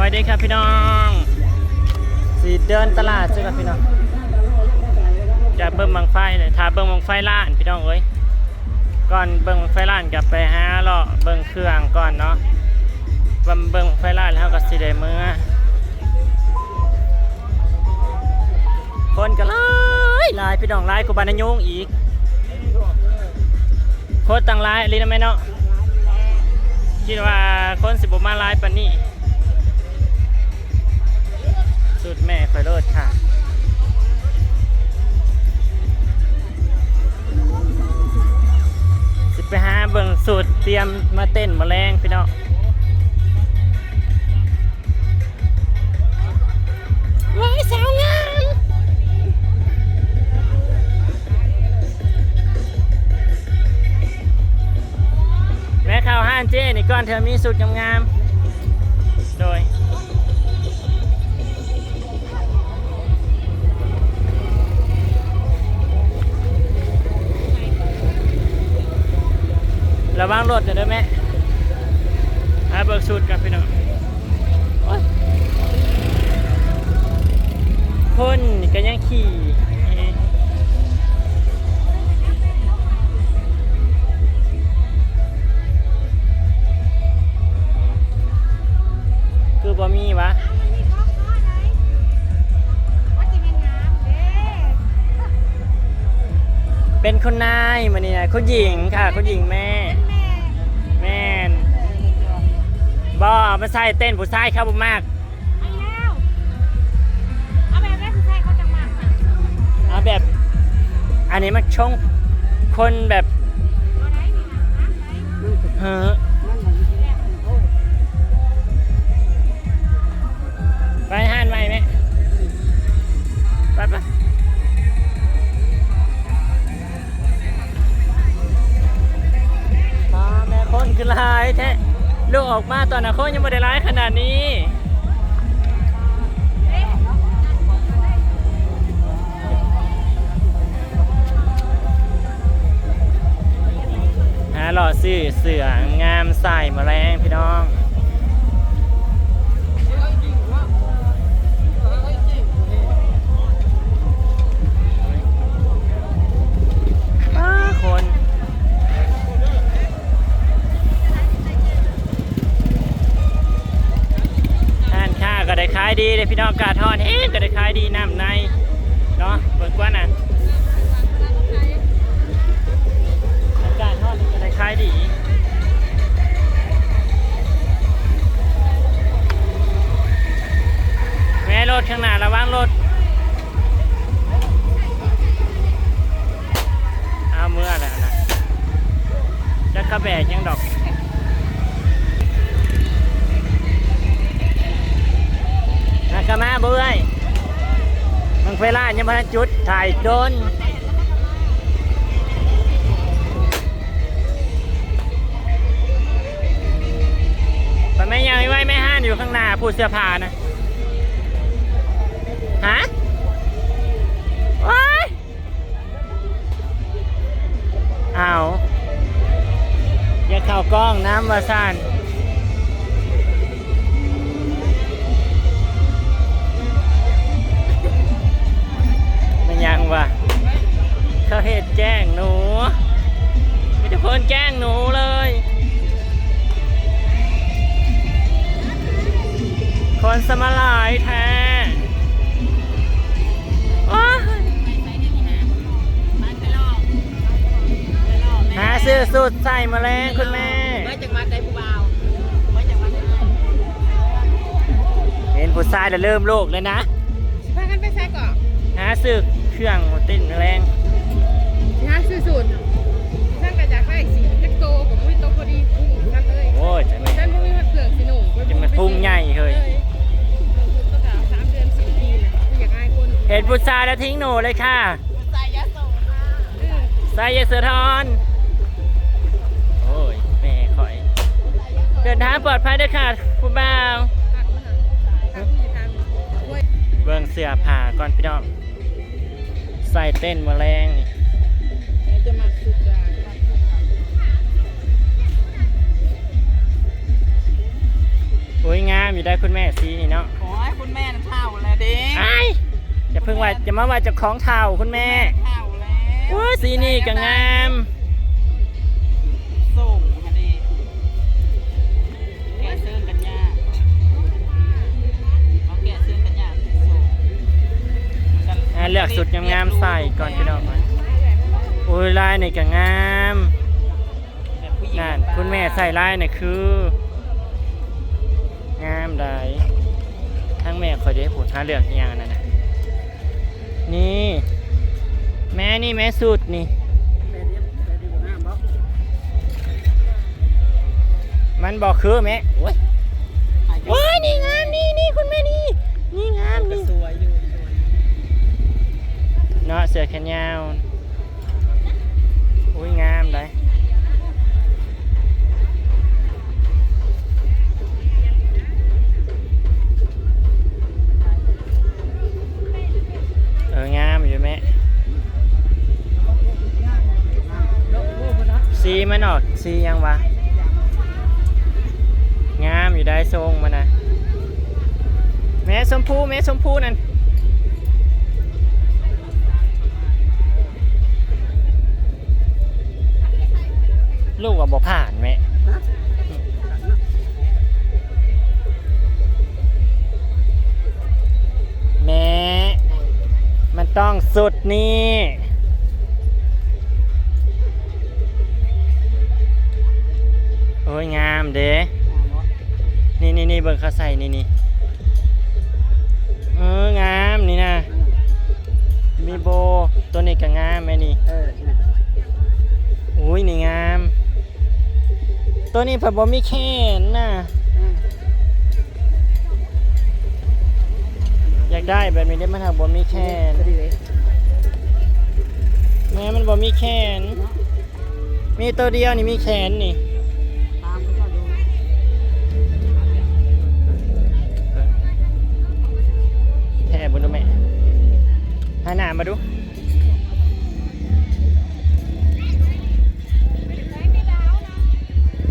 วัสดีครับพี่น้องสีเดินตลาดใช่ครับพี่น้องจะเบิ่งบังไฟเลยถ้าเบิ่งบังไฟล้านพี่น้องเอ้ยก่อนเบิ่งบังไฟล้านกับไปหาเลาะเบิ่งเครื่องก่อนเนาะบิ่งเบิ่งบังไฟล้านแล้วก็สิได้เมื่อคนก็หลายลายพี่น้องหลายกว่าบ้านนยงอีกโคตรต่างหลายลีนะแม่เนาะคิดว่าคนสิบมาหลายปนนี้ สุดแม่คอยโลดค่ะสิไปหาเบิ่งสูตรเตรียมมาเต้นมาแรงพี่น้องว้ายสาวงามแม่ข่าวห้านเจ้นี่ก่อนเธอมีสูตรงามๆ ระวังรถหน่อยเด้อแม่หาเบิกสูตรกันพี่น้องคนก็ยังขี่คือบ่มีวะเป็นคนนายมาเนี่ยคุณหญิงค่ะคุณหญิงแม่ บ่มาใส่เต้นผู้ชายครับผมมากเอาแบบ อันนี้มันชงคนแบบเฮ้อไปห้านใหม่ไหมไปไปมาแม่คนคือลายแท้ ลูกออกมาตอนนะโคนยังไม่ได้ร้ายขนาดนี้หาหล่อซื้อเสืองามใส่แมลงพี่น้อง ได้พี่น้องกาทอนเฮ้ก็ได้ขายดีน้ำในเนาะเปิดกว่าน่ะ กกะมาเบื่อยมังไฟล่ายังมาจุดถ่ายโดนแต่ไม่ยังไว้ไม่ห้านอยู่ข้างหน้าพูดเสื้อผ้านะฮะว้ายอ้าวอย่าเข้ากล้องน้ำวาซาน เขาเหตุแจ้งหนูมีแต่คนแจ้งหนูเลย คนสมาลายแท้ว้ายหาซื้อสูตรใส่มาแรงคุณแม่มาจากวัดใดผู้บ่าวมาจากวัดใดเห็นผู้ชายแล้วเริ่มโลกเลยนะพากันไปใส่ก่อนหาซื้อเครื่องติดแรงง เห็นผู้ชายแล้วทิ้งหนูเลยค่ะใส่ยาสูบมาใส่เยสเสือทอนโอ้ยแม่ข่อย เดินทางปลอดภัยด้วยค่ะผู้บ่าวตัดมาตัดที่ทางห้วยเบิ่งเสื้อผ้าก่อนพี่น้องใส่เต้นแมาแรงนี่จะมาสุดใจโอ้ยงามอยู่ได้คุณแม่สีนี่เนาะโอ้ยคุณแม่น่ะเท่าแล้วเด้ไอ้าย อย่าเพิ่งว่าจะมาว่าเจะของเท่าคุณแม่เท่าแล้วโอ้ยสีนี่ก็งามส่งมาดิแกะซื้อกันยากเอาแกะซื้อกันยากส่งอะเลือกสุดงามๆใส่ก่อนพี่น้องโอ้ยลายนี่ก็งามแบบผู้หญิงนั่นคุณแม่ใส่ลายนี่คือ งามได้ทั้งแม่คอยได้ผลหาเลือกอหย่างนั้นนะ นี่ แม่นี่แม่สุดนี่ มันบอกคือแม่โอ้ยโอ้ยนี่งามนี่นี่คุณแม่นี่ นี่งามก็นี่สวยอยู่เนาะเสือแขนยาวอุ้ยงามเลย อองามอยู่แม่สีมันออกสียังวะ งามอยู่ได้ทรงมันนะแม่ชมพูแม่ชมพูนั่นลูกว่าบ่ผ่านไหมแม่ ต้องสุดนี่โอ้ยงามเด้นี่นี่นี่เบิ่งเขาใส่นี่นี่เอองามนี่นะ มีโบตัวนี้ก็งามไหมนี่เออนะอุ้ยนี่งาม ตัวนี้ผัดบอมีแขนน่ะ อยากได้แบบนี้ได้มันหักบอมีแขนแม้มันบอมีแขน มีตัวเดียวนี่มีแขนนี่ตามเขาดูแท่บนดูแม่หาหน้ามาดู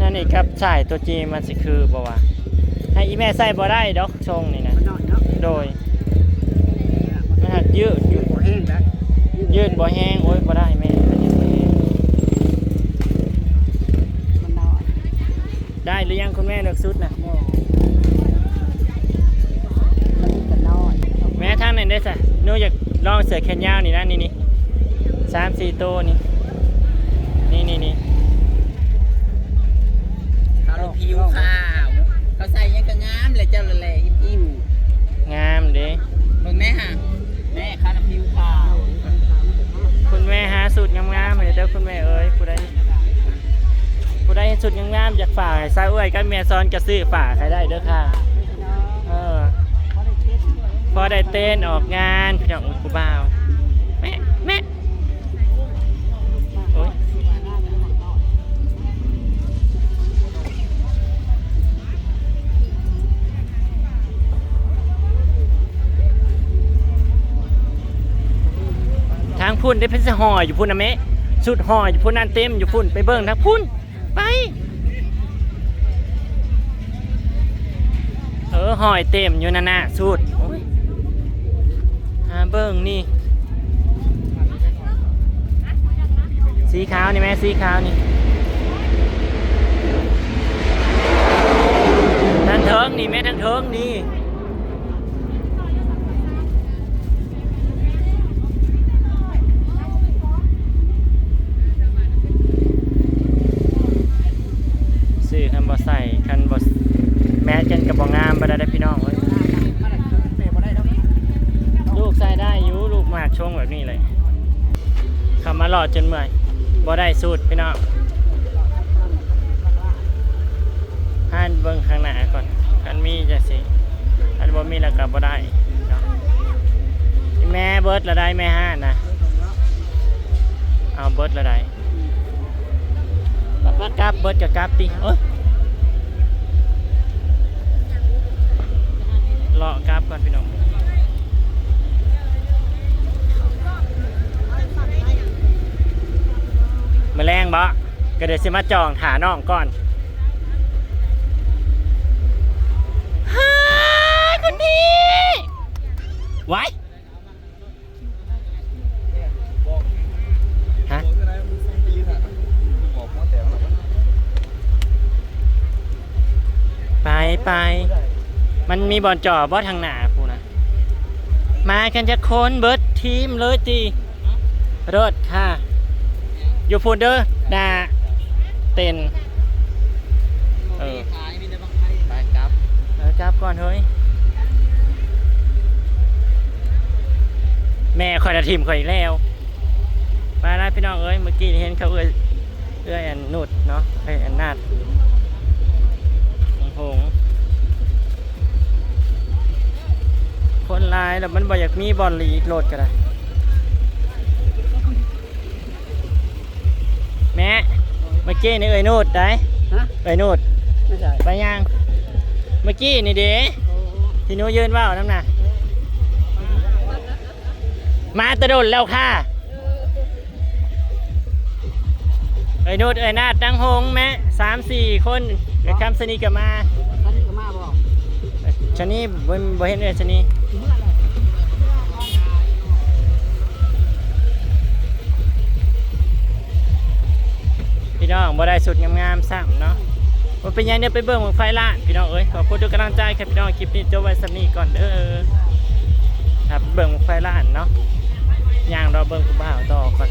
นั่นนี่ครับใส่ตัวจีมันสิคือบ่วะให้อีแม่ใส่บ่ได้ดอกทรงนี่นะมันหน่อยเนาะโดยมันหัก ยืดยืดหัวแห้งแล้วยืดบ่แห้งโอ้ยบ่ได้แม่อันนี้บ่แห้งมันหน่อยได้หรือยังคุณแม่เลือกชุดนะโอ้มันจะน้อยแม่ทางไหนได้สะหนูอยากลองเสือแขนยาวนี่นะนี่นี่สามสี่ตัวนี่นี่นี่นี่ขาวผิวขาวเขาใส่ยังก็งามเลยเจ้าละแหล่อิ่มอิ่มงามเด้ ผู้ใดงามๆอยากฝากให้ซาอ้ยกับแม่ซอนกระซื้อฝากให้ได้เด้อค่ะเออพอได้เต้นออกงานพี่น้องอุ๊ยกูบ่าวแม่แม่โอ้ยทางพุ่นได้เพชรห่ออยู่พุ่นนะเมะสุดห่ออยู่พุ่นนั่นเต็มอยู่พุ่นไปเบิ่งทางพุ่น ไป เออหอยเต็มอยู่นั่นน่ะสุดโอ้ยหาเบิ่งนี่ สีขาวนี่แม่สีขาวนี่ทางเทิงนี่แม่ทางเทิงนี่ ซื้อคันบ่ใส่คันบ่ แม้กันกับบ่งามบ่ได้พี่น้องเว้ยลูกใส่ได้อยู่ลูกมากช่วงแบบนี้เลยขับมาหลอดจนเมื่อยบ่ได้สูตรพี่น้องห้เบิ่งข้างหน้าก่อนคันมีจะสิคันบ่มีแล้วก็บ่ได้แม่เบิดละได้แม่ห้านะเอาเบิดละได้ปะกลับเบิดกับกลับติเอ้ย เลาะกราบก่อนพี่น้องมาแรงบ่ก็เดี๋ยวสิมาจองหาน้องก่อนฮ่าคุณพี่ไว้ฮะไปไป มันมีบอลจ่อบอทางหน้าพูนะ มากันจะโคนเบิร์ดทีมเลยจีรถค่ะ อยู่พูนเดอร์ดาเต็นเออไปครับเออจับก่อนเฮ้ย แม่คอยจะทีมคอยแล้วไปแล้วพี่น้องเอ้ยเมื่อกี้เห็นเขาเอ้ยเอ้ยอันนุดเนาะเอ้ยอันนาดหงหง คนหลายแล้วมันบ่อยากมีบอลลีกโหลดก็ได้แม่เมื่อกี้นี่เอ้ยนูดได้ฮะเอ้ยนูดไม่ใช่ไปยังเมื่อกี้นี่เด้ที่หนูยืนว่าวน้ำน่ะมาตะโดนแล้วค่ะเอ้ยนูดเอ้ยนาดตั้งหงแม่สามสี่คนเดี๋ยวคำสนีกับมาท่านก็มาบอกชะนีบ่บ่เห็นเลยชะนี น้องบ่ได้สุดงามๆซ้ำเนาะมันเป็นยังเดี๋ยวไปเบิ่งหมองไฟล่านพี่น้องเอ้ยขอบคุณทุกกำลังใจครับพี่น้องคลิปนี้จบไว้สำนีก่อนเด้อครับเบิ่งหม้องไฟล่านเนาะย่างรอเบิ่งกูบ่าวต่อก่อน